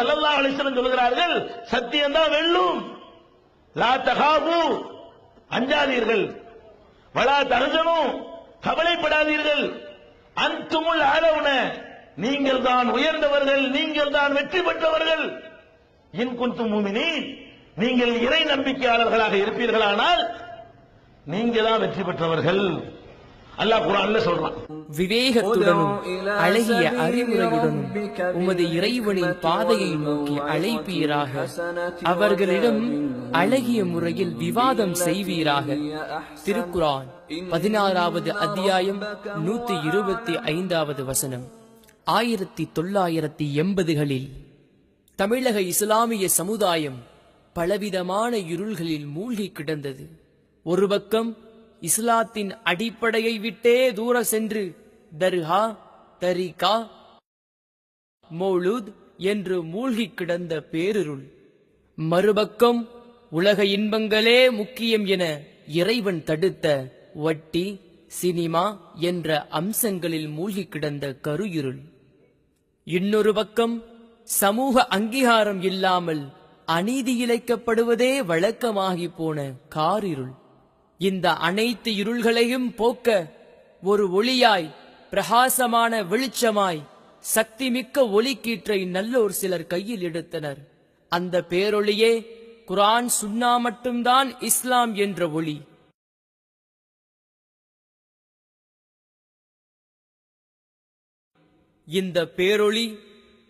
செல்லல்லா அலைஹி சொல்கிறார்கள் சத்தியம் தான் வெல்லும். லா தகாபு. அஞ்சாதீர்கள். வலா தகஜனும் கவலைப்படாதீர்கள். அந்துமுள் ஆலவுன நீங்கள் தான் உயர்ந்தவர்கள் நீங்கள் தான் வெற்றி பெற்றவர்கள். இன் குன்தும் நீங்கள் இறை நம்பிக்கையாளர்களாக இருப்பீர்களானால் நீங்க தான் வெற்றி பெற்றவர்கள். அல்லாஹ் குர்ஆன்ல சொல்றான். விவேகத்துடனும் அழகிய அறிவுரையுடனும் உமது இறைவனின் பாதையை நோக்கி அழைப்பீராக. அவர்களிடம் அழகிய முறையில் விவாதம் செய்வீராக. திருக்குரான் பதினாறாவது அத்தியாயம் நூத்தி இருபத்தி ஐந்தாவது வசனம். ஆயிரத்தி தொள்ளாயிரத்தி எண்பதுகளில் தமிழக இஸ்லாமிய சமுதாயம் பலவிதமான இருள்களில் மூழ்கி கிடந்தது. ஒரு பக்கம் இஸ்லாத்தின் அடிப்படையை விட்டே தூர சென்று தர்ஹா தரிகா மௌலூத் என்று மூழ்கி கிடந்த பேரிருள். மறுபக்கம் உலக இன்பங்களே முக்கியம் என இறைவன் தடுத்த வட்டி சினிமா என்ற அம்சங்களில் மூழ்கி கிடந்த கருயிருள். இன்னொரு பக்கம் சமூக அங்கீகாரம் இல்லாமல் அநீதி இழைக்கப்படுவதே வழக்கமாகி போன காரிருள். இந்த அனைத்து இருள்களையும் போக்க ஒரு ஒளியாய் பிரகாசமான வெளிச்சமாய் சக்தி சக்திமிக்க ஒளிக்கீற்றை நல்லோர் சிலர் கையில் எடுத்தனர். அந்த பேரொளியே குரான் சுன்னா மட்டும்தான் இஸ்லாம் என்ற ஒளி. இந்த பேரொளி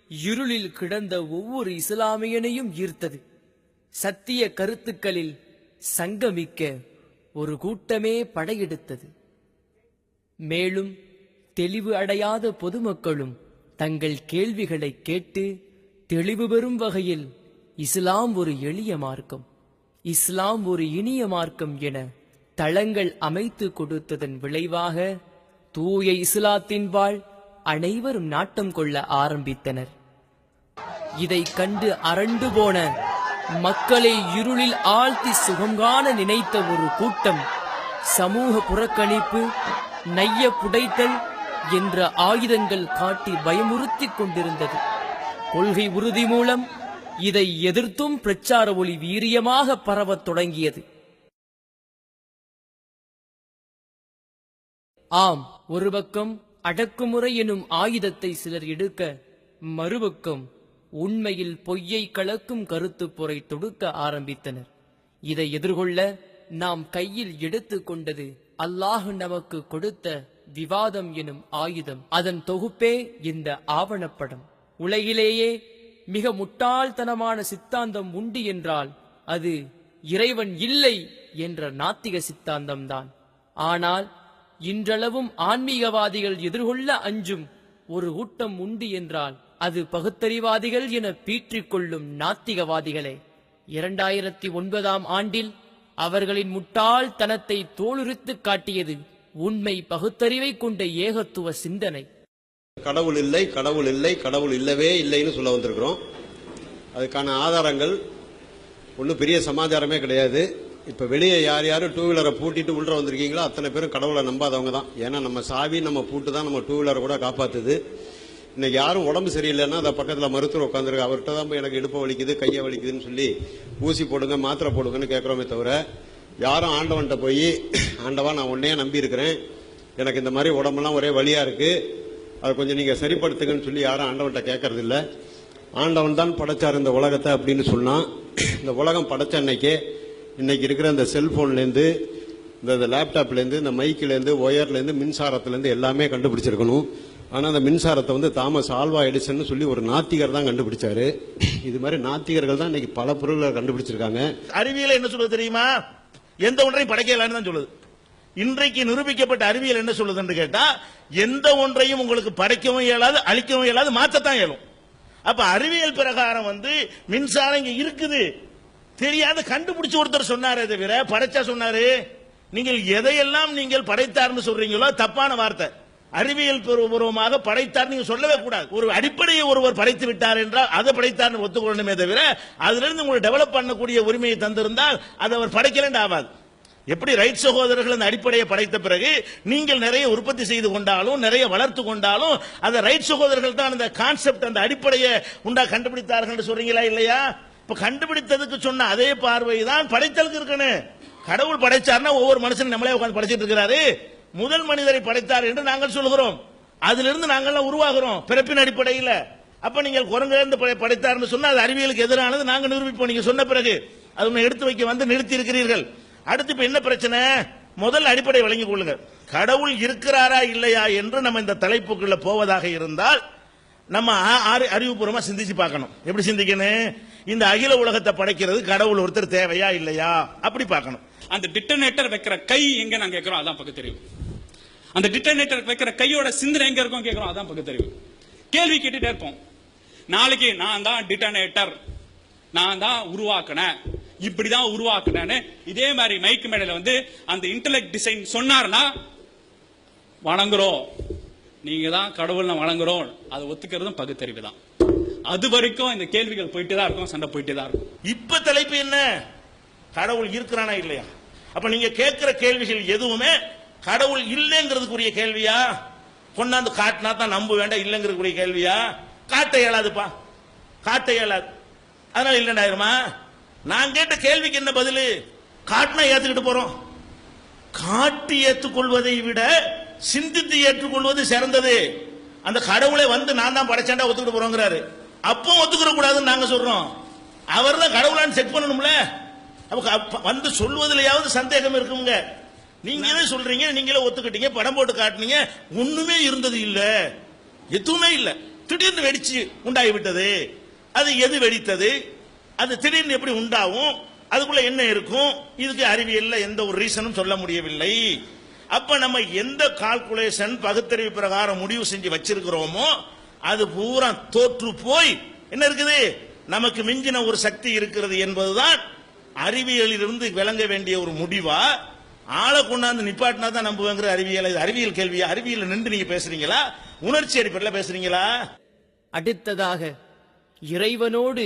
இருளில் கிடந்த ஒவ்வொரு இஸ்லாமியனையும் ஈர்த்தது. சத்திய கருத்துக்களில் சங்கமிக்க ஒரு கூட்டமே படையெடுத்தது. மேலும் தெளிவு அடையாத பொதுமக்களும் தங்கள் கேள்விகளை கேட்டு தெளிவு பெறும் வகையில் இஸ்லாம் ஒரு எளிய மார்க்கம் இஸ்லாம் ஒரு இனிய மார்க்கம் என தளங்கள் அமைத்து கொடுத்ததன் விளைவாக தூய இஸ்லாத்தின் வாழ் அனைவரும் நாட்டம் கொள்ள ஆரம்பித்தனர். இதை கண்டு அரண்டு போன மக்களை இருளில் ஆழ்த்தி சுகம் காண நினைத்த ஒரு கூட்டம் சமூக புறக்கணிப்பு நைய புடைத்தல் என்ற ஆயுதங்கள் காட்டி பயமுறுத்திக் கொண்டிருந்தது. கொள்கை உறுதி மூலம் இதை எதிர்த்தும் பிரச்சார ஒளி வீரியமாக பரவத் தொடங்கியது. ஆம் ஒரு பக்கம் அடக்குமுறை எனும் ஆயுதத்தை சிலர் எடுக்க மறுபக்கம் உண்மையில் பொய்யை கலக்கும் கருத்துப்பொறை தொடுக்க ஆரம்பித்தனர். இதை எதிர்கொள்ள நாம் கையில் எடுத்து கொண்டது அல்லாஹ் நமக்கு கொடுத்த விவாதம் எனும் ஆயுதம். அதன் தொகுப்பே இந்த ஆவணப்படம். உலகிலேயே மிக முட்டாள்தனமான சித்தாந்தம் உண்டு என்றால் அது இறைவன் இல்லை என்ற நாத்திக சித்தாந்தம்தான். ஆனால் இன்றளவும் ஆன்மீகவாதிகள் எதிர்கொள்ள அஞ்சும் ஒரு ஊட்டம் உண்டு என்றால் அது பகுத்தறிவாதிகள் என பீற்றிக் கொள்ளும் நாத்திகவாதிகளே. இரண்டாயிரத்தி ஒன்பதாம் ஆண்டில் அவர்களின் முட்டாள்தனத்தை தோலுரித்து காட்டியது உண்மை பகுத்தறிவை கொண்ட ஏகத்துவ சிந்தனை. கடவுள் இல்லை கடவுள் இல்லை கடவுள் இல்லவே இல்லைன்னு சொல்ல வந்திருக்கிறோம். அதுக்கான ஆதாரங்கள் ஒன்றும் பெரிய சமாச்சாரமே கிடையாது. இப்போ வெளியே யார் யார் டூ வீலரை பூட்டிட்டு உள்ள வந்திருக்கீங்களோ அத்தனை பேரும் கடவுளை நம்பாதவங்க தான். ஏன்னா நம்ம சாவி நம்ம பூட்டு தான் நம்ம டூ வீலரை கூட காப்பாத்துது. இன்னைக்கு யாரும் உடம்பு சரியில்லைன்னா அதை பக்கத்தில் மருத்துவர் உட்காந்துருக்கு அவர்கிட்ட தான் போய் எனக்கு இடுப்பு வலிக்குது கையை வலிக்குதுன்னு சொல்லி ஊசி போடுங்க மாத்திரை போடுங்கன்னு கேட்குறோமே தவிர யாரும் ஆண்டவன்கிட்ட போய் ஆண்டவா நான் உன்னையே நம்பி இருக்கிறேன். எனக்கு இந்த மாதிரி உடம்பெல்லாம் ஒரே வழியாக இருக்குது அதை கொஞ்சம் நீங்கள் சரிப்படுத்துங்கன்னு சொல்லி யாரும் ஆண்டவன்கிட்ட கேட்கறது இல்லை ஆண்டவன் தான் படைச்சார் இந்த உலகத்தை அப்படின்னு சொன்னான். இந்த உலகம் படைச்ச அன்னைக்கே இன்னைக்கு இருக்கிற இந்த செல்ஃபோன்லேருந்து இந்த இந்த லேப்டாப்லேருந்து இந்த மைக்கிலேருந்து ஒயர்லேருந்து மின்சாரத்துலேருந்து எல்லாமே கண்டுபிடிச்சிருக்கணும். ஆனால் அந்த மின்சாரத்தை வந்து தாமஸ் ஆல்வா எடிசன் சொல்லி ஒரு நாத்திகர் தான் கண்டுபிடிச்சாரு. இது மாதிரி நாத்திகர்கள் தான் இன்னைக்கு பல பொருள்களை கண்டுபிடிச்சிருக்காங்க. அறிவியல் என்ன சொல்லுது தெரியுமா? எந்த ஒன்றையும் படைக்கலான்னு தான் சொல்லுது. இன்றைக்கு நிரூபிக்கப்பட்ட அறிவியல் என்ன சொல்லுதுன்னு கேட்டா எந்த ஒன்றையும் உங்களுக்கு படைக்கவும் இயலாது அழிக்கவும் இயலாது மாற்றத்தான் இயலும். அப்ப அறிவியல் பிரகாரம் வந்து மின்சாரம் இங்க இருக்குது. தெரியாத கண்டுபிடிச்சு ஒருத்தர் சொன்னாரே தவிர படைச்சா சொன்னாரு. நீங்கள் எதையெல்லாம் நீங்கள் படைத்தார்னு சொல்றீங்களோ தப்பான வார்த்தை. அறிவியல் பூர்வமாக படைத்தார் நீங்க சொல்லவே கூடாது. ஒரு அடிப்படையை ஒருவர் படைத்து விட்டார் என்றால் அதை படைத்தார் ஒத்துக்கொள்ளணுமே தவிர அதிலிருந்து உங்களுக்கு டெவலப் பண்ணக்கூடிய உரிமையை தந்திருந்தால் அது அவர் படைக்கலன்னு ஆகாது எப்படி ரைட் சகோதரர்கள் அந்த அடிப்படையை படைத்த பிறகு நீங்கள் நிறைய உற்பத்தி செய்து கொண்டாலும் நிறைய வளர்த்து கொண்டாலும் அந்த ரைட் சகோதரர்கள் தான் அந்த கான்செப்ட் அந்த அடிப்படையை உண்டா கண்டுபிடித்தார்கள் சொல்றீங்களா இல்லையா? இப்ப கண்டுபிடித்ததுக்கு சொன்ன அதே பார்வை தான் படைத்தலுக்கு இருக்கணும். கடவுள் படைச்சார்னா ஒவ்வொரு மனுஷனும் நம்மளே உட்காந்து படைச்சிட்டு இருக்கிறாரு. முதல் மனிதரை படைத்தார் என்று நாங்கள் சொல்கிறோம் அதிலிருந்து நாங்கள் உருவாகிறோம். பிறப்பின் அடிப்படையில். அப்ப நீங்கள் குரங்கிலிருந்து படை- படைத்தார்னு சொன்னா அது அறிவியலுக்கு எதிரானது. நாங்கள் நிரூபிப்போம். நீங்க சொன்ன பிறகு அது எடுத்து வைக்க வந்து நிறுத்தி இருக்கிறீர்கள் அடுத்து இப்ப என்ன பிரச்சனை? முதல் அடிப்படை வழங்கிக் கொள்ளுங்க. கடவுள் இருக்கிறாரா இல்லையா என்று நம்ம இந்த தலைப்புக்குள்ள போவதாக இருந்தால் நம்ம ஆ- அறிவுபூர்வமா சிந்திச்சு பார்க்கணும். எப்படி சிந்திக்கணும்? இந்த அகில உலகத்தை படைக்கிறது கடவுள் ஒருத்தர் தேவையா இல்லையா? அப்படி பார்க்கணும். அந்த டிட்டனேட்டர் வைக்கிற கை எங்க நான் கேட்கிறோம் அதான் பகுத்தறிவு அந்த டிட்டனேட்டர் வைக்கிற கையோட சிந்தனை எங்க இருக்கும் கேட்கிறோம் அதான் பகுத்தறிவு கேள்வி கேட்டுட்டே இருப்போம். நாளைக்கு நான் தான் டிட்டனேட்டர் நான் தான் உருவாக்கினேன் இப்படிதான் உருவாக்குனேன்னு இதே மாதிரி மைக்கு மேடையில வந்து அந்த இன்டெலெக்ட் டிசைன் சொன்னார்னா வணங்குறோம். நீங்க தான் கடவுள் வணங்குறோம். அதை ஒத்துக்கிறதும் பகுத்தறிவு தான். அது வரைக்கும் இந்த கேள்விகள் போயிட்டு தான் இருக்கும் சண்டை போயிட்டு தான் இருக்கும். இப்ப தலைப்பு என்ன? கடவுள் இருக்கிறானா இல்லையா? அப்ப நீங்க கேட்கிற கேள்விகள் எதுவுமே கடவுள் இல்லைங்கிறதுக்குரிய கேள்வியா? கொண்டாந்து காட்டினா தான் நம்ப வேண்டாம் இல்லைங்கிறதுக்குரிய கேள்வியா? காட்ட இயலாதுப்பா. காட்ட இயலாது. அதனால இல்லைண்டாயிருமா நான் கேட்ட கேள்விக்கு என்ன பதில்? காட்டினா ஏத்துக்கிட்டு போறோம். காட்டி ஏற்றுக்கொள்வதை விட சிந்தித்து ஏற்றுக்கொள்வது சிறந்தது. அந்த கடவுளை வந்து நான் தான் படைச்சாண்டா ஒத்துக்கிட்டு போறோங்கிறாரு. அப்போ ஒத்துக்கிற கூடாதுன்னு நாங்க சொல்றோம். அவர் தான் கடவுளான்னு செக் பண்ணணும்ல. அப்ப வந்து சொல்வதிலையாவது சந்தேகம் இருக்குங்க. நீங்களே சொல்றீங்க நீங்களே ஒத்துக்கிட்டீங்க படம் போட்டு காட்டுனீங்க ஒண்ணுமே இருந்தது இல்ல. எதுவுமே இல்ல. திடீர்னு வெடிச்சு உண்டாகி விட்டது அது எது வெடித்தது? அது திடீர்னு எப்படி உண்டாகும்? அதுக்குள்ள என்ன இருக்கும்? இதுக்கு அறிவியல்ல எந்த ஒரு ரீசனும் சொல்ல முடியவில்லை. அப்ப நம்ம எந்த கால்குலேஷன் பகுத்தறிவு பிரகாரம் முடிவு செஞ்சு வச்சிருக்கிறோமோ அது பூரா தோற்று போய் என்ன இருக்குது? நமக்கு மிஞ்சின ஒரு சக்தி இருக்கிறது என்பதுதான் அறிவியலிலிருந்து விளங்க வேண்டிய ஒரு முடிவா? ஆளை கொண்டாந்து நிப்பாட்டினா தான் நம்புவேங்கிற அறிவியல். அறிவியல் கேள்வியா? அறிவியல் நின்று நீங்க பேசுறீங்களா? உணர்ச்சி அடிப்படையில் பேசுறீங்களா? அடுத்ததாக இறைவனோடு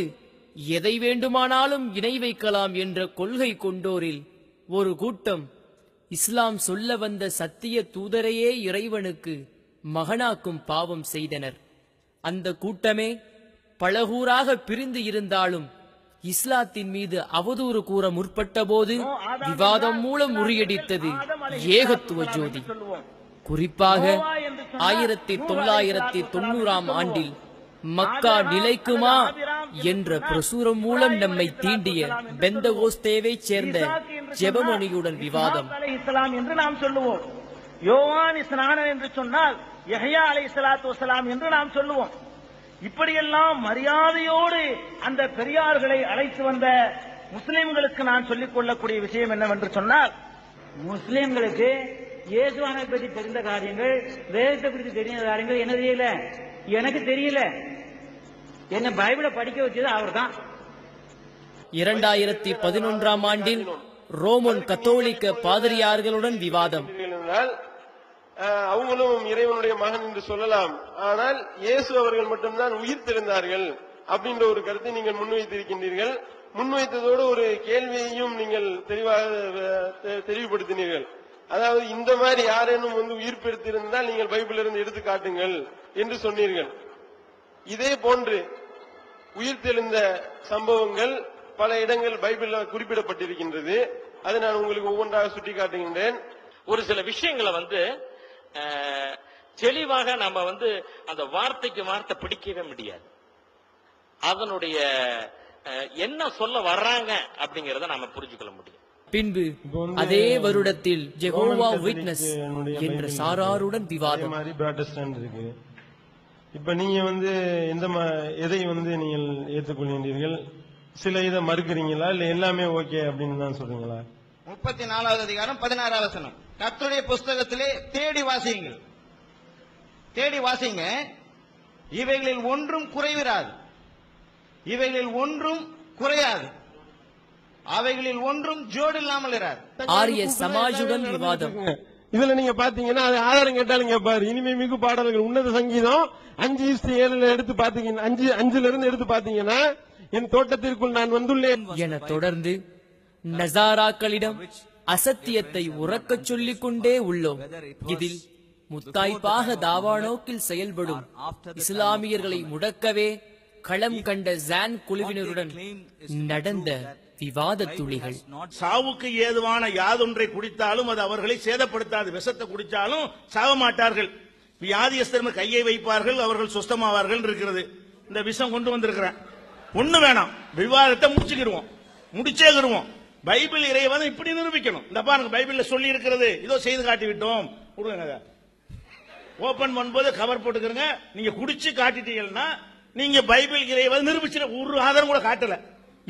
எதை வேண்டுமானாலும் இணை வைக்கலாம் என்ற கொள்கை கொண்டோரில் ஒரு கூட்டம் இஸ்லாம் சொல்ல வந்த சத்திய தூதரையே இறைவனுக்கு மகனாக்கும் பாவம் செய்தனர். அந்த கூட்டமே பலகூறாக பிரிந்து இருந்தாலும் இஸ்லாத்தின் மீது அவதூறு கூற முற்பட்டபோது விவாதம் மூலம் முறியடித்தது. ஏகத்துவ ஜோதி. குறிப்பாக ஆயிரத்தி தொள்ளாயிரத்தி தொண்ணூறாம் ஆண்டில் மக்கா நிலைக்குமா என்ற பிரசுரம் மூலம் நம்மை தீண்டிய பெந்தகோஸ்தேவைச் சேர்ந்த ஜெபமணியுடன் விவாதம். இஸ்லாம் என்று நாம் சொல்லுவோம். யோவான் இஸ்னானன் என்று சொன்னால் யஹ்யா அலை சலாத்து வசலாம் என்று நாம் சொல்லுவோம். இப்படியெல்லாம் மரியாதையோடு அந்த பெரியார்களை அழைத்து வந்த முஸ்லிம்களுக்கு நான் சொல்லிக் கொள்ளக்கூடிய விஷயம் என்னவென்று சொன்னால் முஸ்லிம்களுக்கு இயேசுவானை பற்றி தெரிந்த காரியங்கள் வேதத்தை பற்றி தெரிந்த காரியங்கள் என்ன தெரியல? எனக்கு தெரியல. என்ன பைபிளை படிக்க வச்சது அவர்தான். இரண்டாயிரத்தி பதினொன்றாம் ஆண்டில் ரோமன் கத்தோலிக்க பாதிரியார்களுடன் விவாதம். அவங்களும் இறைவனுடைய மகன் என்று சொல்லலாம். ஆனால் இயேசு அவர்கள் மட்டும்தான் உயிர் தெரிந்தார்கள் அப்படின்ற ஒரு கருத்தை நீங்கள் முன்வைத்திருக்கின்றீர்கள். முன்வைத்ததோடு ஒரு கேள்வியையும் நீங்கள் தெளிவாக தெ- தெளிவுபடுத்தினீர்கள். அதாவது இந்த மாதிரி யாரேனும் வந்து உயிர் பெற்றிருந்தால் நீங்கள் பைபிளிலிருந்து எடுத்து காட்டுங்கள் என்று சொன்னீர்கள். இதே போன்று உயிர் தெழுந்த சம்பவங்கள் பல இடங்கள் பைபிளில் குறிப்பிடப்பட்டிருக்கின்றது. அதை நான் உங்களுக்கு ஒவ்வொன்றாக சுட்டிக்காட்டுகின்றேன். ஒரு சில விஷயங்களை வந்து தெளிவாக நம்ம வந்து அந்த வார்த்தைக்கு வார்த்தை பிடிக்கவே முடியாது. அதனுடைய என்ன சொல்ல வர்றாங்க அப்படிங்கறத நாம புரிஞ்சுக்கொள்ள முடியும். பின்பு அதே வருடத்தில் ஜெகோவா விட்னஸ் என்ற சாராருடன் விவாதம். இருக்கு. இப்ப நீங்க வந்து எந்த எதை வந்து நீங்கள் ஏற்றுக்கொள்கின்றீர்கள்? சில இதை மறுக்கிறீங்களா? இல்ல எல்லாமே ஓகே அப்படின்னு தான் சொல்றீங்களா? முப்பத்தி நாலாவது அதிகாரம் பதினாறாவது வசனம் கர்த்தருடைய புஸ்தகத்திலே தேடி வாசியுங்கள். தேடி வாசிங்க. இவைகளில் ஒன்றும் குறைவிராது. இவைகளில் ஒன்றும் குறையாது. அவைகளில் ஒன்றும் ஜோடு இல்லாமல் ஆரிய சமாஜுடன் விவாதம். இதுல நீங்க பாத்தீங்கன்னா அது ஆதாரம் கேட்டாலும் கேட்பாரு இனிமே மிகு பாடல்கள் உன்னத சங்கீதம் அஞ்சு இஸ்டு ஏழுல எடுத்து பாத்தீங்கன்னா அஞ்சு அஞ்சுல இருந்து எடுத்து பாத்தீங்கன்னா என் தோட்டத்திற்குள் நான் வந்துள்ளேன். என தொடர்ந்து நசாராக்களிடம் அசத்தியத்தை உறக்கச் சொல்லிக் கொண்டே உள்ளோம். இதில் முத்தாய்ப்பாக தாவா நோக்கில் செயல்படும் இஸ்லாமியர்களை முடக்கவே களம் கண்ட ஜான் குழுவினருடன் நடந்த விவாத துளிகள் சாவுக்கு ஏதுவான யாதொன்றை குடித்தாலும் அது அவர்களை சேதப்படுத்தாது. விஷத்தை குடித்தாலும் சாக மாட்டார்கள். வியாதியஸ்தர் கையை வைப்பார்கள் அவர்கள் சுஸ்தமாவார்கள் இருக்கிறது. இந்த விஷம் கொண்டு வந்திருக்கிறேன். ஒண்ணு வேணாம். விவாதத்தை முடிச்சுக்கிடுவோம். முடிச்சேகிடுவோம் பைபிள் இறைவன் இப்படி நிரூபிக்கணும். இந்த பாருங்க பைபிள்ல சொல்லி இருக்கிறது இதோ செய்து காட்டி விட்டோம் கொடுங்க ஓபன் பண்ணும்போது கவர் போட்டுக்கிறங்க. நீங்க குடிச்சு காட்டிட்டீங்கன்னா நீங்க பைபிள் இறைவன் நிரூபிச்சு ஒரு ஆதாரம் கூட காட்டல.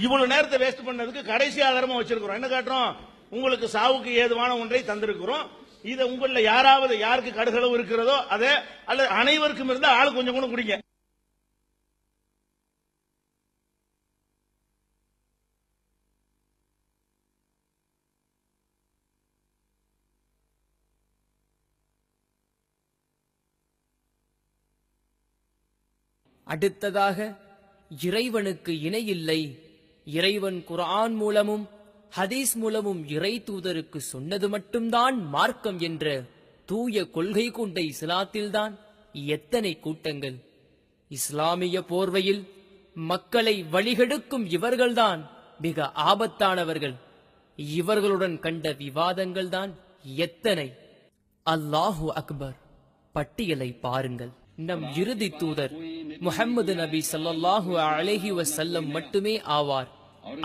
இவ்வளவு நேரத்தை வேஸ்ட் பண்ணதுக்கு கடைசி ஆதாரமா வச்சிருக்கிறோம். என்ன காட்டுறோம்? உங்களுக்கு சாவுக்கு ஏதுவான ஒன்றை தந்திருக்கிறோம். இதை உங்களில் யாராவது யாருக்கு கடுகளவு இருக்கிறதோ அதை அல்லது அனைவருக்கும் இருந்தால் ஆள் கொஞ்சம் கூட குடிங்க. அடுத்ததாக இறைவனுக்கு இணையில்லை. இறைவன் குரான் மூலமும் ஹதீஸ் மூலமும் இறை தூதருக்கு சொன்னது மட்டும்தான் மார்க்கம் என்ற தூய கொள்கை கொண்ட இஸ்லாத்தில்தான் எத்தனை கூட்டங்கள். இஸ்லாமிய போர்வையில் மக்களை வழிகெடுக்கும் இவர்கள்தான் மிக ஆபத்தானவர்கள். இவர்களுடன் கண்ட விவாதங்கள்தான் எத்தனை. அல்லாஹு அக்பர் பட்டியலை பாருங்கள். நம் இறுதி தூதர் முகம்மது நபி சல்லாஹு அலைஹி வசல்லம் மட்டுமே ஆவார்.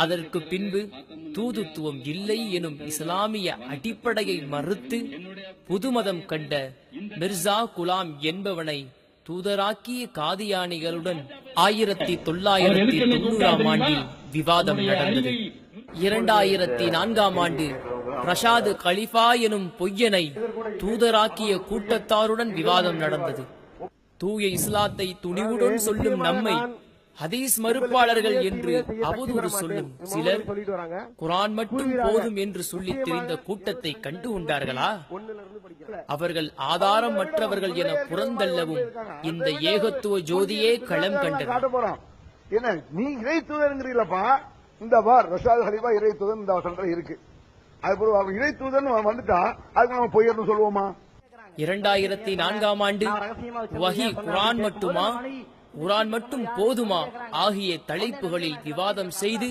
அதற்கு பின்பு தூதுத்துவம் இல்லை எனும் இஸ்லாமிய அடிப்படையை மறுத்து புதுமதம் கண்ட மிர்சா குலாம் என்பவனை தூதராக்கிய காதியானிகளுடன் ஆயிரத்தி தொள்ளாயிரத்தி தொண்ணூறாம் ஆண்டில் விவாதம் நடந்தது. இரண்டாயிரத்தி நான்காம் ஆண்டு ரஷாது கலிஃபா எனும் பொய்யனை தூதராக்கிய கூட்டத்தாருடன் விவாதம் நடந்தது. தூய இஸ்லாத்தை துணிவுடன் சொல்லும் நம்மை ஹதீஸ் மறுப்பாளர்கள் என்று அவதூறு சொல்லும் சிலர் குரான் மட்டும் போதும் என்று சொல்லி தெரிந்த கூட்டத்தை கண்டு கொண்டார்களா? அவர்கள் ஆதாரம் மற்றவர்கள் என புறந்தள்ளவும் இந்த ஏகத்துவ ஜோதியே களம் கண்டது என்ன நீ இறை தூதருங்கிறீங்களப்பா இந்த பார் ரஷாத் ஹலிபா இறை இந்த வசனத்துல இருக்கு. அது இறை அவன் வந்துட்டா அதுக்கு நம்ம பொய்யர்னு சொல்லுவோமா? இரண்டாயிரத்தி நான்காம் ஆண்டு வஹி குரான் மட்டுமா? குரான் மட்டும் போதுமா? ஆகிய தலைப்புகளில் விவாதம் செய்து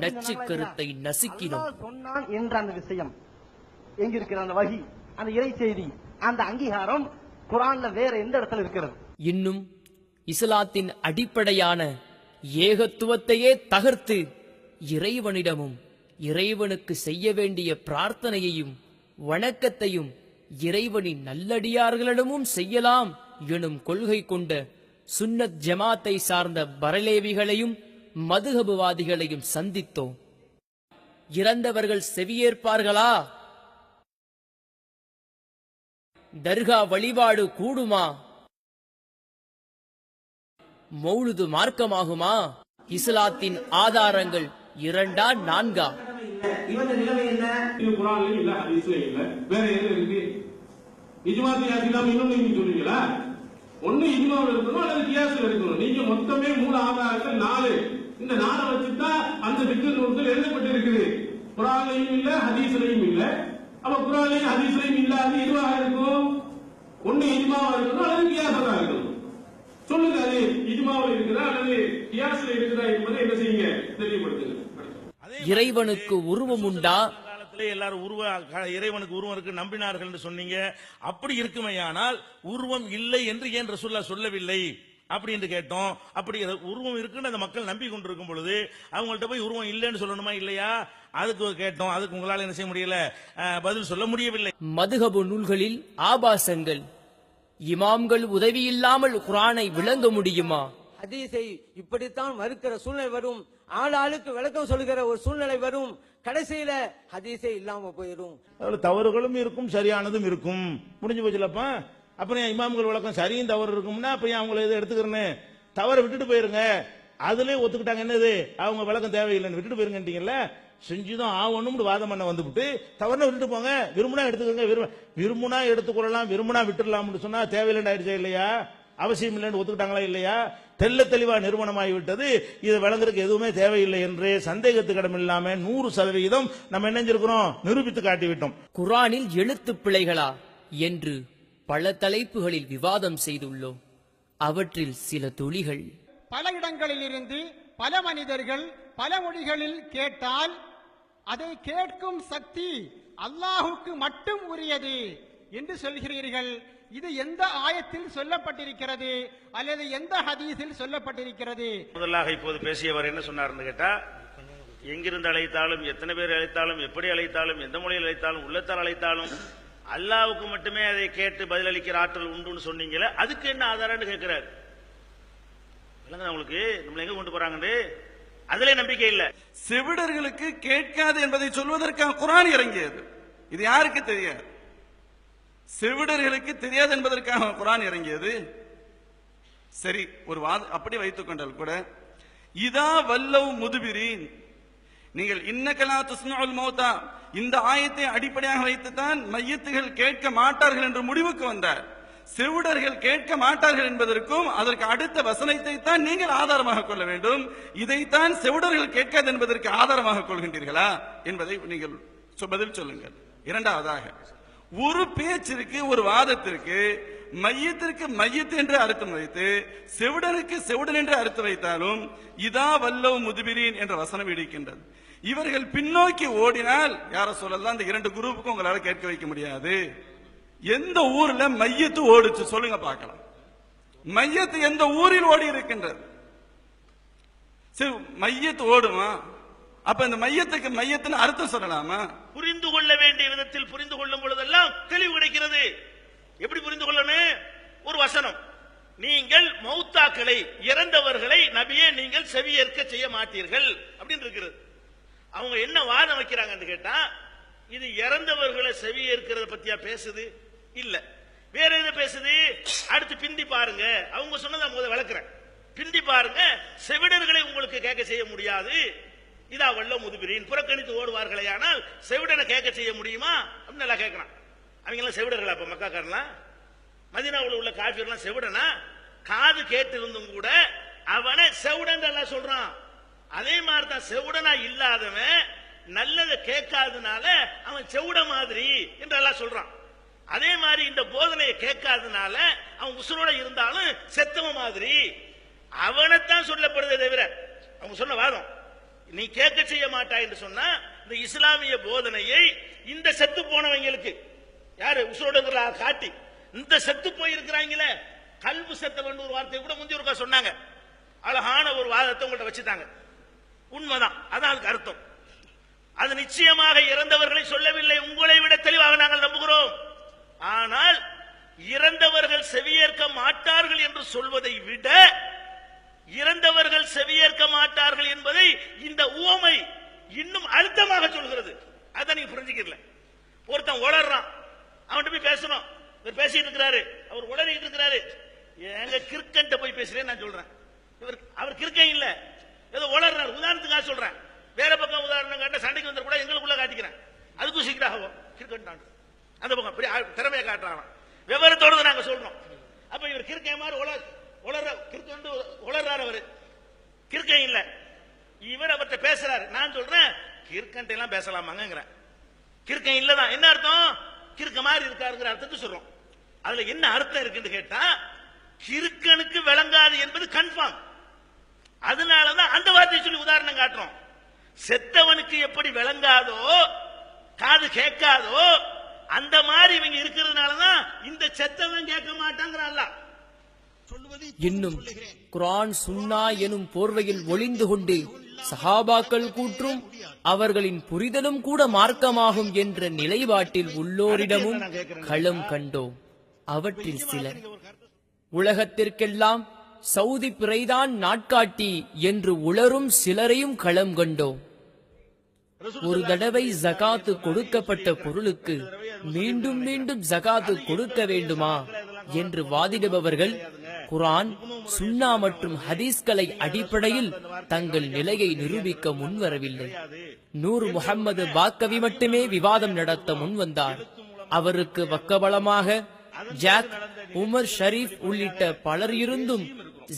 நச்சு கருத்தை நசுக்கினோம். சொன்னான் என்ற அந்த விஷயம். எங்க இருக்கிற அந்த வகி அந்த இறை செய்தி அந்த அங்கீகாரம் குரான்ல வேற எந்த இடத்துல இருக்கிறது? இன்னும் இஸ்லாத்தின் அடிப்படையான ஏகத்துவத்தையே தகர்த்து இறைவனிடமும் இறைவனுக்கு செய்ய வேண்டிய பிரார்த்தனையையும் வணக்கத்தையும் இறைவனின் நல்லடியார்களிடமும் செய்யலாம் எனும் கொள்கை கொண்ட சுன்னத் ஜமாத்தை சார்ந்த பரலேவிகளையும் மதுகபுவாதிகளையும் சந்தித்தோம். இறந்தவர்கள் செவியேற்பார்களா? தர்கா வழிபாடு கூடுமா? மௌழுது மார்க்கமாகுமா? இஸ்லாத்தின் ஆதாரங்கள் இரண்டா நான்கா? இது குரான்லயும் இல்ல ஹதீஸ்லயும் இல்ல. வேற எதுவும் இருக்கு? இஜ்மாத் கியாஸ் இல்லாம இன்னொன்னு நீங்க சொல்றீங்களா? ஒண்ணு இஜ்மாவில் இருக்கணும் அல்லது கியாசில் இருக்கணும். நீங்க மொத்தமே மூணு ஆதாரங்கள் நாலு. இந்த நாலு வச்சுதான் அந்த விக்கு நூல்கள் எழுதப்பட்டு இருக்குது குரான்லயும் இல்ல ஹதீஸ்லயும் இல்ல. அப்ப குரான்லயும் ஹதீஸ்லயும் இல்லாது எதுவாக இருக்கும்? ஒண்ணு இஜ்மாவா இருக்கணும் அல்லது கியாசா இருக்கணும். சொல்லுங்க அது இஜ்மாவில் இருக்குதா அல்லது கியாசில் இருக்குதா என்பதை என்ன செய்யுங்க? தெளிவுபடுத்துங்க இறைவனுக்கு உருவம் உண்டா காலத்திலே எல்லாரும் உருவ இறைவனுக்கு உருவம் இருக்கு நம்பினார்கள் என்று சொன்னீங்க. அப்படி இருக்குமையானால் உருவம் இல்லை என்று ஏன் ரசூல்லா சொல்லவில்லை? அப்படி என்று கேட்டோம். அப்படி உருவம் இருக்குன்னு அந்த மக்கள் நம்பி கொண்டிருக்கும் பொழுது அவங்கள்ட்ட போய் உருவம் இல்லைன்னு சொல்லணுமா இல்லையா? அதுக்கு கேட்டோம். அதுக்கு உங்களால என்ன செய்ய முடியல? பதில் சொல்ல முடியவில்லை. மதுகபு நூல்களில் ஆபாசங்கள். இமாம்கள் உதவி இல்லாமல் குரானை விளங்க முடியுமா? ஹதீஸை இப்படித்தான் மறுக்கிற சூழ்நிலை வரும். ஆள் ஆளுக்கு விளக்கம் சொல்லுகிற ஒரு சூழ்நிலை வரும். கடைசியில ஹதீஸே இல்லாம போயிடும். அதுல தவறுகளும் இருக்கும் சரியானதும் இருக்கும். முடிஞ்சு போச்சுலப்பா. அப்புறம் என் இமாம்கள் விளக்கம் சரியும் தவறு இருக்கும்னா அப்ப ஏன் அவங்கள இதை எடுத்துக்கிறேன்னு? தவறை விட்டுட்டு போயிருங்க. அதுலயே ஒத்துக்கிட்டாங்க என்னது? அவங்க விளக்கம் தேவையில்லைன்னு விட்டுட்டு போயிருங்கன்றீங்கல்ல? செஞ்சுதான் ஆகணும்னு வாதம் பண்ண வந்துவிட்டு தவறுனா விட்டுட்டு போங்க. விரும்புனா எடுத்துக்கோங்க. விரும்ப விரும்புனா எடுத்துக்கொள்ளலாம் விரும்புனா விட்டுடலாம்னு சொன்னா தேவையில்லைன்னு ஆயிடுச்சா இல்லையா? அவசியம் இல்லைன்னு ஒத்துக்கிட்டாங்களா இல்லையா? தெள்ள தெளிவா நிறுவனமாகி விட்டது இது விளங்குறதுக்கு எதுவுமே தேவையில்லை என்று சந்தேகத்துக்கு இடமில்லாம நூறு சதவிகிதம் நம்ம என்ன செஞ்சிருக்கிறோம்? நிரூபித்து காட்டிவிட்டோம். குரானில் எழுத்துப் பிழைகளா? என்று பல தலைப்புகளில் விவாதம் செய்துள்ளோம். அவற்றில் சில துளிகள். பல இடங்களில் இருந்து பல மனிதர்கள் பல மொழிகளில் கேட்டால் அதை கேட்கும் சக்தி அல்லாஹுக்கு மட்டும் உரியது என்று சொல்கிறீர்கள். இது எந்த ஆயத்தில் சொல்லப்பட்டிருக்கிறது? அல்லது எந்த ஹதீஸில் சொல்லப்பட்டிருக்கிறது? முதலாக இப்போது பேசியவர் என்ன சொன்னார்னு கேட்டா எங்கிருந்து அழைத்தாலும் எத்தனை பேர் அழைத்தாலும் எப்படி அழைத்தாலும் எந்த மொழியில் அழைத்தாலும் உள்ளத்தால் அழைத்தாலும் அல்லாவுக்கு மட்டுமே அதை கேட்டு பதிலளிக்கிற ஆற்றல் உண்டுன்னு சொன்னீங்களே அதுக்கு என்ன ஆதாரம்னு கேட்கிறார்? விளங்குதா உங்களுக்கு நம்மள எங்க கொண்டு போறாங்கன்னு? அதுல நம்பிக்கை இல்ல. செவிடர்களுக்கு கேட்காது என்பதை சொல்வதற்காக குரான் இறங்கியது. இது யாருக்கு தெரியாது? செவிடர்களுக்கு தெரியாது என்பதற்காக குரான் இறங்கியது. சரி ஒரு வாத அப்படி வைத்துக் கொண்டால் கூட இதா வல்லவ் முதுபிரீன். நீங்கள் இன்னகலா துஸ்மால் மௌதா இந்த ஆயத்தை அடிப்படையாக வைத்துத்தான் மையத்துகள் கேட்க மாட்டார்கள் என்று முடிவுக்கு வந்தார். செவிடர்கள் கேட்க மாட்டார்கள் என்பதற்கும் அதற்கு அடுத்த வசனத்தை தான் நீங்கள் ஆதாரமாக கொள்ள வேண்டும். இதைத்தான் செவிடர்கள் கேட்காது என்பதற்கு ஆதாரமாக கொள்கின்றீர்களா என்பதை நீங்கள் சொ- பதில் சொல்லுங்கள். இரண்டாவதாக ஒரு பேச்சிற்கு ஒரு வாதத்திற்கு மையத்திற்கு மையத்து என்று அர்த்தம் வைத்து செவிடனுக்கு செவிடன் என்று அர்த்தம் வைத்தாலும் இதா வல்லவ் முதுபிரீன் என்ற வசனம் இடிக்கின்றது. இவர்கள் பின்னோக்கி ஓடினால் யார சொல்லலாம் இந்த இரண்டு குரூப்புக்கும் உங்களால கேட்க வைக்க முடியாது. எந்த ஊர்ல மையத்து ஓடுச்சு சொல்லுங்க பார்க்கலாம். மையத்து எந்த ஊரில் ஓடி இருக்கின்றது? சரி மையத்து ஓடுமா? அப்ப இந்த மையத்துக்கு மையத்துன்னு அர்த்தம் சொல்லலாமா? புரிந்து கொள்ள வேண்டிய விதத்தில் புரிந்து கொள்ளும் பொழுதெல்லாம் தெளிவு கிடைக்கிறது. எப்படி புரிந்து கொள்ளணும்? ஒரு வசனம். நீங்கள் மௌத்தாக்களை இறந்தவர்களை நபியே நீங்கள் செவியேற்க செய்ய மாட்டீர்கள் அப்படின்னு இருக்கிறது. அவங்க என்ன வாதம் வைக்கிறாங்கன்னு கேட்டா இது இறந்தவர்களை செவியேற்கிறத பத்தியா பேசுது? இல்ல. வேற எது பேசுது? அடுத்து பிந்தி பாருங்க. அவங்க சொன்னதை முதல்ல விளக்குறேன். பிந்தி பாருங்க. செவிடர்களை உங்களுக்கு கேட்க செய்ய முடியாது. இதா வல்ல முதுபிரின். புறக்கணித்து ஓடுவார்களே ஆனால் செவிடனை கேட்க செய்ய முடியுமா? அப்படின்னு நல்லா கேட்கறான் அவங்க எல்லாம் செவிடர்களா இப்ப மக்காக்காரலாம் மதினாவில் உள்ள காஃபியர்லாம் செவிடனா? காது கேட்டு இருந்தும் கூட அவனை செவிடன் எல்லாம் சொல்றான். அதே மாதிரி தான் செவிடனா இல்லாதவன் நல்லதை கேட்காதனால அவன் செவிட மாதிரி என்று எல்லாம் சொல்றான். அதே மாதிரி இந்த போதனையை கேட்காதனால அவன் உசுரோட இருந்தாலும் செத்தவன் மாதிரி. அவனைத்தான் சொல்லப்படுதே தவிர அவங்க சொன்ன வாதம். நீ கேட்க செய்ய மாட்டாய் என்று சொன்னா இந்த இஸ்லாமிய போதனையை இந்த செத்து போனவங்களுக்கு யாரு? உசுரோட காட்டி இந்த செத்து போயிருக்கிறாங்களே கல்வி செத்தவன் ஒரு வார்த்தையை கூட முந்தி ஒருக்கா சொன்னாங்க. அழகான ஒரு வாதத்தை உங்கள்ட்ட வச்சுட்டாங்க. உண்மைதான். அதான் அதுக்கு அர்த்தம். அது நிச்சயமாக இறந்தவர்களை சொல்லவில்லை. உங்களை விட தெளிவாக நாங்கள் நம்புகிறோம். ஆனால் இறந்தவர்கள் செவியேற்க மாட்டார்கள் என்று சொல்வதை விட இறந்தவர்கள் செவியேற்க மாட்டார்கள் என்பதை இந்த உவமை இன்னும் அழுத்தமாக சொல்கிறது. அதை நீங்க புரிஞ்சுக்கல ஒருத்தன் உளறான். அவன்கிட்ட போய் பேசணும். இவர் பேசிட்டு இருக்கிறாரு. அவர் உளறிட்டு இருக்கிறாரு. எங்க கிறுக்கன்ட்ட போய் பேசுறேன் நான் சொல்றேன். இவர் அவர் கிறுக்கன் இல்ல. ஏதோ உளறாரு. உதாரணத்துக்காக சொல்றேன். வேற பக்கம் உதாரணம் காட்ட சண்டைக்கு வந்து கூட எங்களுக்குள்ள காட்டிக்கிறேன். அதுக்கும் சீக்கிரம் ஆகும். கிறுக்கன்டான் அந்த பக்கம். பெரிய திறமையை காட்டுறாங்க விவரத்தோடு நாங்க சொல்றோம். அப்ப இவர் கிறுக்கன் மாதிரி உளர். உளற கிறுக்கன் உளர்றாரு அவரு. கிறுக்கன் இல்ல. இவர் அவர்கிட்ட பேசுறாரு. நான் சொல்றேன் கிறுக்கன்ட்ட எல்லாம் பேசலாமாங்கிறேன் கிறுக்கன் இல்லதான். என்ன அர்த்தம்? கிறுக்க மாதிரி இருக்காருங்கிற அர்த்தத்துக்கு சொல்றோம். அதுல என்ன அர்த்தம் இருக்குன்னு கேட்டா கிறுக்கனுக்கு விளங்காது என்பது கன்ஃபார்ம் அதனாலதான் அந்த வார்த்தையை சொல்லி உதாரணம் காட்டுறோம். செத்தவனுக்கு எப்படி விளங்காதோ காது கேட்காதோ அந்த மாதிரி இவங்க இருக்கிறதுனாலதான் இந்த செத்தவன் கேட்க மாட்டாங்கிறான் இன்னும் குரான் சுன்னா எனும் போர்வையில் ஒளிந்து கொண்டு சஹாபாக்கள் கூற்றும் அவர்களின் புரிதலும் கூட மார்க்கமாகும் என்ற நிலைப்பாட்டில் உள்ளோரிடமும் களம் கண்டோம். அவற்றில் சிலர் உலகத்திற்கெல்லாம் சவுதி பிறைதான் நாட்காட்டி என்று உளரும் சிலரையும் களம் கண்டோம். ஒரு தடவை ஜகாத்து கொடுக்கப்பட்ட பொருளுக்கு மீண்டும் மீண்டும் ஜகாத்து கொடுக்க வேண்டுமா? என்று வாதிடுபவர்கள் குரான் சுன்னா மற்றும் ஹதீஸ்களை அடிப்படையில் தங்கள் நிலையை நிரூபிக்க முன்வரவில்லை. நூர் முகம்மது பாக்கவி மட்டுமே விவாதம் நடத்த முன்வந்தார். அவருக்கு பக்கபலமாக ஜாக் உமர் ஷரீப் உள்ளிட்ட பலர் இருந்தும்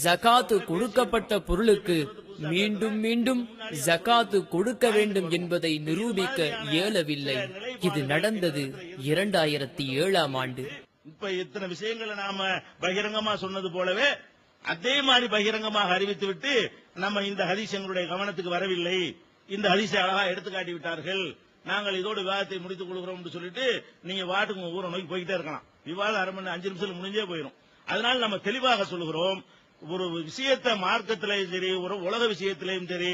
ஜகாத்து கொடுக்கப்பட்ட பொருளுக்கு மீண்டும் மீண்டும் ஜகாத்து கொடுக்க வேண்டும் என்பதை நிரூபிக்க இயலவில்லை. இது நடந்தது இரண்டாயிரத்தி ஏழாம் ஆண்டு. இப்ப இத்தனை விஷயங்களை நாம பகிரங்கமா சொன்னது போலவே அதே மாதிரி பகிரங்கமாக அறிவித்து விட்டு நம்ம இந்த ஹதீஸ் எங்களுடைய கவனத்துக்கு வரவில்லை. இந்த ஹதீஸை அழகா எடுத்து காட்டி விட்டார்கள். நாங்கள் இதோடு விவாதத்தை முடித்துக் கொள்கிறோம் சொல்லிட்டு நீங்க வாட்டுக்கு ஊரை நோக்கி போய்கிட்டே இருக்கலாம். விவாதம் அரை மணி அஞ்சு நிமிஷத்துல முடிஞ்சே போயிடும் அதனால நம்ம தெளிவாக சொல்லுகிறோம் ஒரு விஷயத்தை மார்க்கத்திலையும் சரி ஒரு உலக விஷயத்திலையும் சரி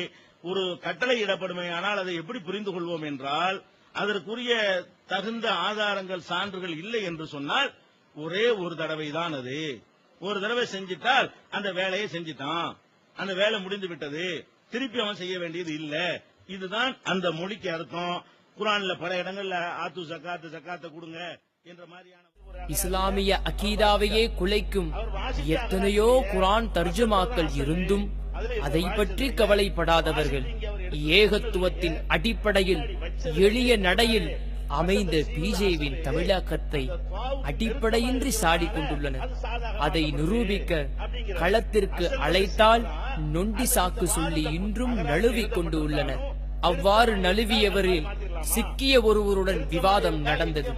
ஒரு கட்டளை இடப்படுமே ஆனால் அதை எப்படி புரிந்து கொள்வோம் என்றால் அதற்குரிய தகுந்த ஆதாரங்கள் சான்றுகள் இல்லை என்று சொன்னால் ஒரே ஒரு தடவை தான் அது. ஒரு தடவை செஞ்சிட்டால் அந்த வேலையை செஞ்சிட்டான். அந்த வேலை முடிந்து விட்டது. திருப்பி அவன் செய்ய வேண்டியது இல்ல. இதுதான் அந்த மொழிக்கு அர்த்தம். குரான்ல பல இடங்கள்ல ஆத்து சக்காத்து சக்காத்தை கொடுங்க என்ற மாதிரியான இஸ்லாமிய அகீதாவையே குலைக்கும் எத்தனையோ குரான் தர்ஜுமாக்கள் இருந்தும் அதை பற்றி கவலைப்படாதவர்கள் ஏகத்துவத்தின் அடிப்படையில் எளிய நடையில் அமைந்த பிஜேவின் தமிழாக்கத்தை அடிப்படையின்றி சாடிக் கொண்டுள்ளனர் அதை நிரூபிக்க களத்திற்கு அழைத்தால் நொண்டி சாக்கு சொல்லி இன்றும் நழுவிக் கொண்டு உள்ளனர் அவ்வாறு நழுவியவரில் சிக்கிய ஒருவருடன் விவாதம் நடந்தது.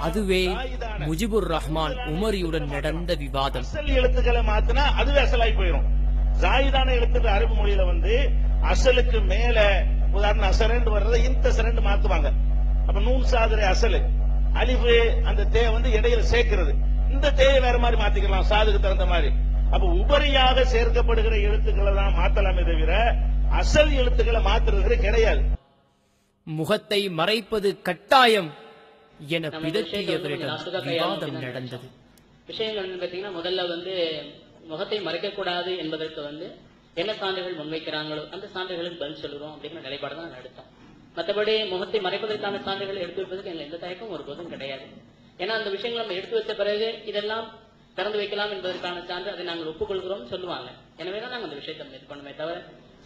அதுவே முஜிபுர் ரஹ்மான் உமரியுடன் நடந்த விவாதம். எழுத்துக்களை மாத்தினா அதுவே அசலாகி போயிடும் ஜாயிதான எழுத்துக்கள் அரபு மொழியில வந்து அசலுக்கு மேல உதாரணம் அசரண்டு வர்றதை இந்த சரண்டு மாத்துவாங்க. அப்ப நூன் சாதுரை அசலு. அலிஃபு அந்த தே வந்து இடையில சேர்க்கிறது. இந்த தேயை வேற மாதிரி மாத்திக்கலாம் சாதுக்கு தகுந்த மாதிரி. அப்ப உபரியாக சேர்க்கப்படுகிற எழுத்துக்களை தான் மாத்தலாமே தவிர அசல் எழுத்துக்களை மாத்துறது கிடையாது. முகத்தை மறைப்பது கட்டாயம் என பிதற்றியவரிடம் விவாதம் நடந்தது. விஷயங்கள் வந்து பாத்தீங்கன்னா முதல்ல வந்து முகத்தை மறைக்கக்கூடாது என்பதற்கு வந்து என்ன சான்றுகள் முன்வைக்கிறாங்களோ அந்த சான்றுகளுக்கு பதில் சொல்லுறோம் அப்படிங்கிற நிலைப்பாடு தான் நான் எடுத்தோம் மற்றபடி முகத்தை மறைப்பதற்கான சான்றுகளை எடுத்து வைப்பதற்கு எங்களுக்கு எந்த தயக்கமும் ஒருபோதும் கிடையாது. ஏன்னா அந்த விஷயங்களை நம்ம எடுத்து வச்ச பிறகு இதெல்லாம் திறந்து வைக்கலாம் என்பதற்கான சான்று அதை நாங்கள் ஒப்புக்கொள்கிறோம் சொல்லுவாங்க. எனவே தான் நாங்கள் அந்த விஷயத்தை இது பண்ணுமே தவிர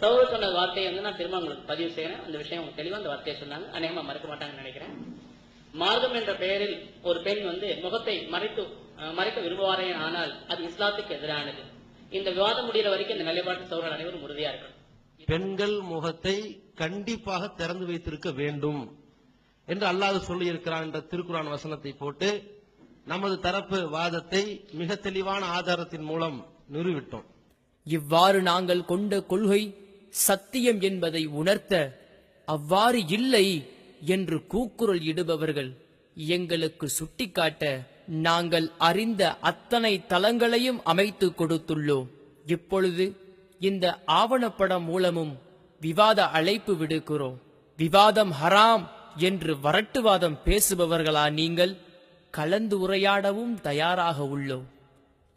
சௌர சொன்ன வார்த்தையை வந்து நான் திரும்ப உங்களுக்கு பதிவு செய்கிறேன் அந்த விஷயம் அவங்க அந்த வார்த்தையை சொன்னாங்க. அநேகமா மறக்க மாட்டாங்கன்னு நினைக்கிறேன். மார்க்கம் என்ற பெயரில் ஒரு பெண் வந்து முகத்தை மறைத்து மறைக்க விரும்புவாரே ஆனால் அது இஸ்லாத்துக்கு எதிரானது. இந்த விவாதம் முடிகிற வரைக்கும் இந்த நிலைப்பாட்டு சௌரர்கள் அனைவரும் உறுதியா இருக்கணும். பெண்கள் முகத்தை கண்டிப்பாக திறந்து வைத்திருக்க வேண்டும் என்று அல்லாஹ் சொல்லி இருக்கிறான் என்ற திருக்குரான் வசனத்தை போட்டு நமது தரப்பு வாதத்தை மிக தெளிவான ஆதாரத்தின் மூலம் நிறுவிட்டோம். இவ்வாறு நாங்கள் கொண்ட கொள்கை சத்தியம் என்பதை உணர்த்த அவ்வாறு இல்லை என்று கூக்குரல் இடுபவர்கள் எங்களுக்கு சுட்டிக்காட்ட நாங்கள் அறிந்த அத்தனை தளங்களையும் அமைத்து கொடுத்துள்ளோம். இப்பொழுது இந்த ஆவணப்படம் மூலமும் விவாத அழைப்பு விடுக்கிறோம். விவாதம் ஹராம் என்று வரட்டுவாதம் பேசுபவர்களா நீங்கள்? கலந்து உரையாடவும் தயாராக உள்ளோம்.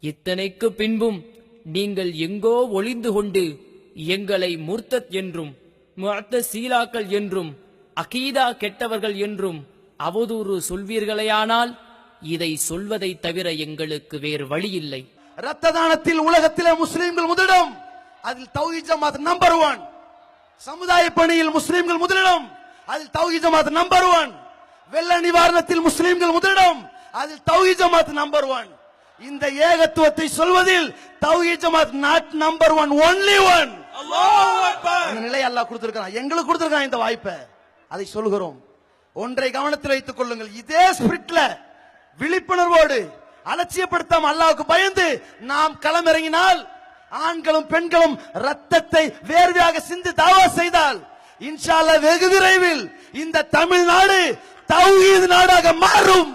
இத்தனைக்கு பின்பும் நீங்கள் எங்கோ ஒளிந்து கொண்டு எங்களை முர்த்தத் என்றும் முஅத்த சீலாக்கள் என்றும் அகீதா கெட்டவர்கள் என்றும் அவதூறு சொல்வீர்களேயானால் இதை சொல்வதை தவிர எங்களுக்கு வேறு வழியில்லை. ரத்த தானத்தில் உலகத்திலே முஸ்லிம்கள் முதலிடம். அதில் தௌஹீத் ஜமாத் நம்பர் ஒன் சமுதாய பணியில் முஸ்லிம்கள் முதலிடம். அதில் தௌஹீத் ஜமாத் நம்பர் ஒன் வெள்ள நிவாரணத்தில் முஸ்லிம்கள் முதலிடம். அதில் தௌஹீத் ஜமாத் நம்பர் ஒன் இந்த ஏகத்துவத்தை சொல்வதில் Thowheed Jamath not number one only one இந்த நிலை அல்லாஹ் கொடுத்திருக்கான் எங்களுக்கு கொடுத்திருக்கான் இந்த வாய்ப்பை. அதை சொல்கிறோம் ஒன்றை கவனத்தில் வைத்துக் கொள்ளுங்கள். இதே ஸ்பிரிட்ல விழிப்புணர்வோடு அலட்சியப்படுத்தாம அல்லாவுக்கு பயந்து நாம் களமிறங்கினால் ஆண்களும் பெண்களும் ரத்தத்தை வேர்வையாக சிந்து தாவா செய்தால் இன்ஷால்ல வெகு விரைவில் இந்த தமிழ்நாடு தௌஹீது நாடாக மாறும்.